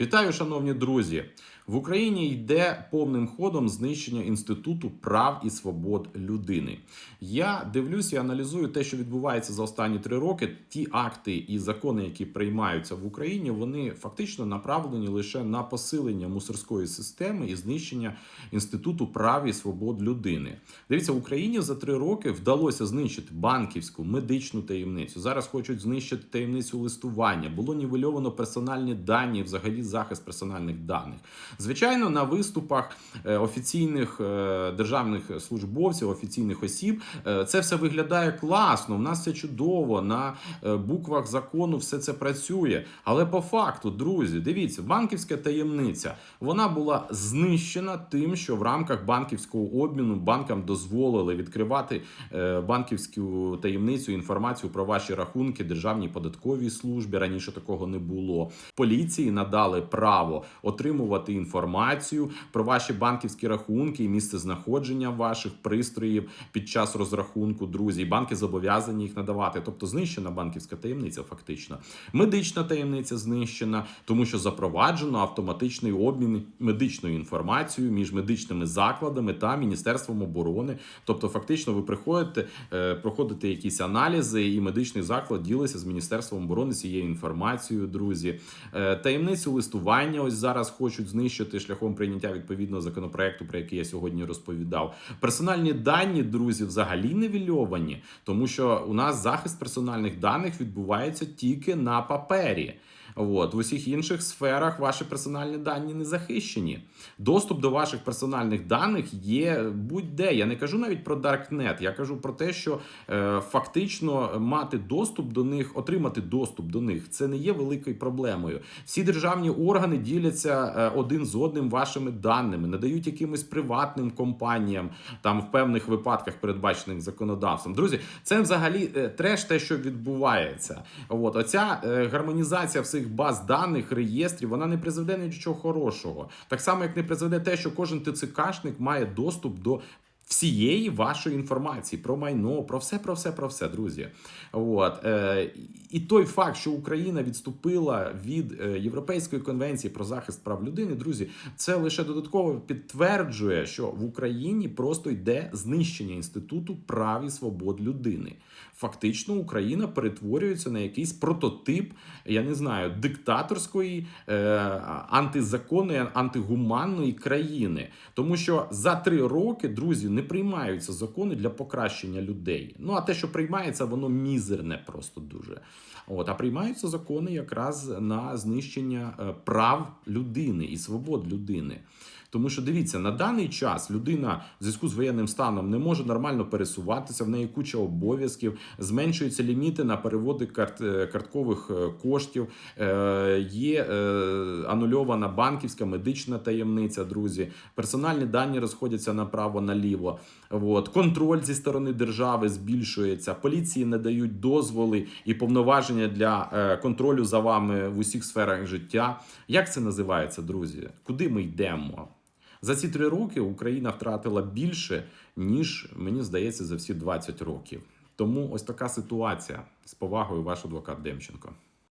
Вітаю, шановні друзі! В Україні йде повним ходом знищення інституту прав і свобод людини. Я дивлюся і аналізую те, що відбувається за останні три роки. Ті акти і закони, які приймаються в Україні, вони фактично направлені лише на посилення мусорської системи і знищення інституту прав і свобод людини. Дивіться, в Україні за три роки вдалося знищити банківську медичну таємницю. Зараз хочуть знищити таємницю листування. Було нівельовано персональні дані, взагалі захист персональних даних. Звичайно, на виступах е, офіційних е, державних службовців, офіційних осіб, е, це все виглядає класно. У нас все чудово. На буквах закону все це працює. Але по факту, друзі, дивіться, банківська таємниця вона була знищена тим, що в рамках банківського обміну банкам дозволили відкривати банківську таємницю, інформацію про ваші рахунки державній податковій службі. Раніше такого не було. Поліції надали право отримувати інформацію про ваші банківські рахунки і місце знаходження ваших пристроїв під час розрахунку. Друзі, І банки зобов'язані їх надавати. Тобто знищена банківська таємниця, фактично. Медична таємниця знищена, тому що запроваджено автоматичний обмін медичною інформацією між медичними закладами та міністерством оборони. Тобто, фактично, ви приходите, е, проходите якісь аналізи, і медичний заклад ділиться з міністерством оборони цією інформацією, друзі. Е, Таємницю листування ось зараз хочуть знищити шляхом прийняття відповідного законопроекту, про який я сьогодні розповідав. Персональні дані, друзі, взагалі невільовані, тому що у нас захист персональних даних відбувається тільки на папері. От в усіх інших сферах ваші персональні дані не захищені. Доступ до ваших персональних даних є будь-де. Я не кажу навіть про Darknet, Я кажу про те, що е, фактично мати доступ до них, отримати доступ до них, це не є великою проблемою. Всі державні органи діляться е, один з одним вашими даними, надають якимось приватним компаніям, там в певних випадках, передбачених законодавством. Друзі, це взагалі е, треш, те, що відбувається. От оця е, гармонізація всіх баз даних, реєстрів, вона не призведе нічого хорошого. Так само, як не призведе те, що кожен ТЦКшник має доступ до. Всієї вашої інформації про майно, про все, про все, про все, друзі. От е, і той факт, що Україна відступила від е, Європейської конвенції про захист прав людини, друзі, це лише додатково підтверджує, що в Україні просто йде знищення інституту прав і свобод людини. Фактично, Україна перетворюється на якийсь прототип, я не знаю, диктаторської, е, антизаконної, антигуманної країни, тому що за три роки, друзі, не приймаються закони для покращення людей. Ну а те, що приймається, воно мізерне просто дуже. От, а приймаються закони якраз на знищення е, прав людини і свобод людини. Тому що дивіться, на даний час людина в зв'язку з воєнним станом не може нормально пересуватися, в неї куча обов'язків, зменшуються ліміти на переводи карт, е, карткових е, коштів, є е, анульована банківська медична таємниця, друзі. Персональні дані розходяться направо-наліво. Контроль зі сторони держави збільшується, поліції не дають дозволи і повноваження для е, контролю за вами в усіх сферах життя. Як це називається, друзі? Куди ми йдемо? За ці три роки Україна втратила більше, ніж мені здається, за всі 20 років. Тому ось така ситуація з повагою, ваш адвокат Демченко.